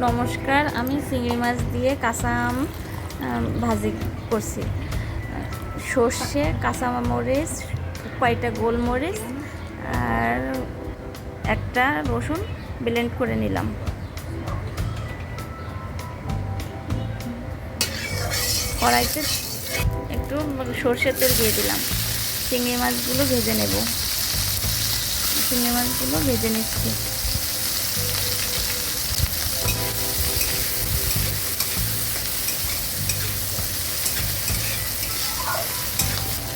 নমস্কার, আমি চিংড়ি মাছ দিয়ে কাঁচা আম ভাজি করছি। সর্ষে, কাঁচা মরিচ কয়টা গোলমরিচ আর একটা রসুন ব্লেন্ড করে নিলাম। কড়াইতে একটু সর্ষের তেল দিয়ে দিলাম। চিংড়ি মাছগুলো ভেজে নেব। চিংড়ি মাছগুলো ভেজে নিচ্ছি।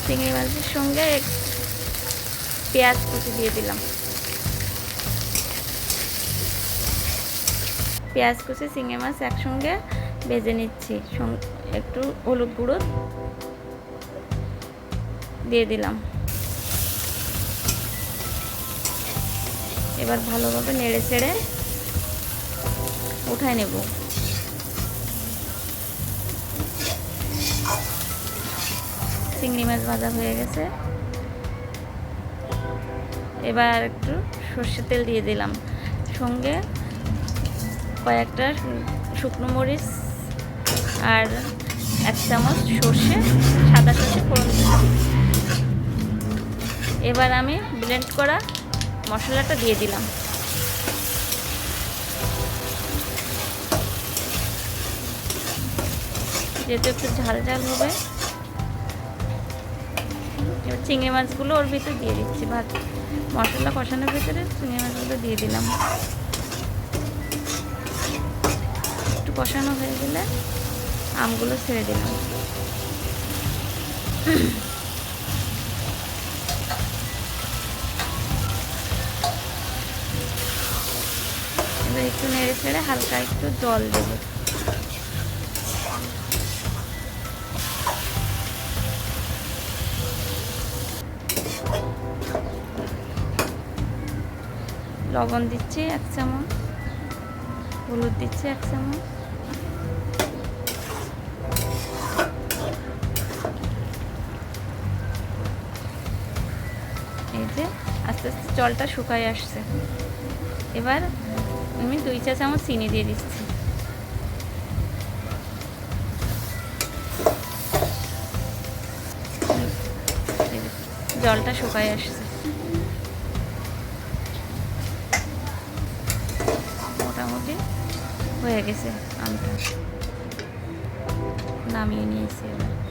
চিংড়ি মাছের সঙ্গে পেঁয়াজ কুচি দিয়ে দিলাম। পেঁয়াজ কুচি, চিংড়ি মাছ একসঙ্গে ভেজে নিচ্ছি। একটু হলুদ গুঁড়ো দিয়ে দিলাম। এবার ভালোভাবে নেড়ে চেড়ে উঠায় নেব। চিংড়ি মাছ ভাজা হয়ে গেছে। এবার একটু সর্ষের তেল দিয়ে দিলাম। সঙ্গে কয়েকটা শুকনো মরিচ আর এক চামচ সর্ষে, সাদা সর্ষে ফোড়ন দিলাম। এবার আমি ব্লেন্ড করা মশলাটা দিয়ে দিলাম। যেহেতু একটু ঝাল ঝাল হবে এবার চিংড়ি মাছগুলো ওর ভিতরে দিয়ে দিচ্ছি ভাত। মশলা কষানোর ভিতরে চিংড়ি মাছগুলো দিয়ে দিলাম। একটু কষানো হয়ে গেলে আমগুলো ছেড়ে দিলাম। এবার একটু নেড়ে ছেড়ে হালকা একটু জল দেবো। লবণ দিচ্ছি এক চামচ, হলুদ দিচ্ছি এক চামচ। এই যে আস্তে আস্তে জলটা শুকায় আসছে। এবার আমি দুই চা চামচ চিনি দিয়ে দিচ্ছি। জলটা শুকায় আসছে। হয়ে গেছে। আমটা নামিয়ে নিয়েছি এবার।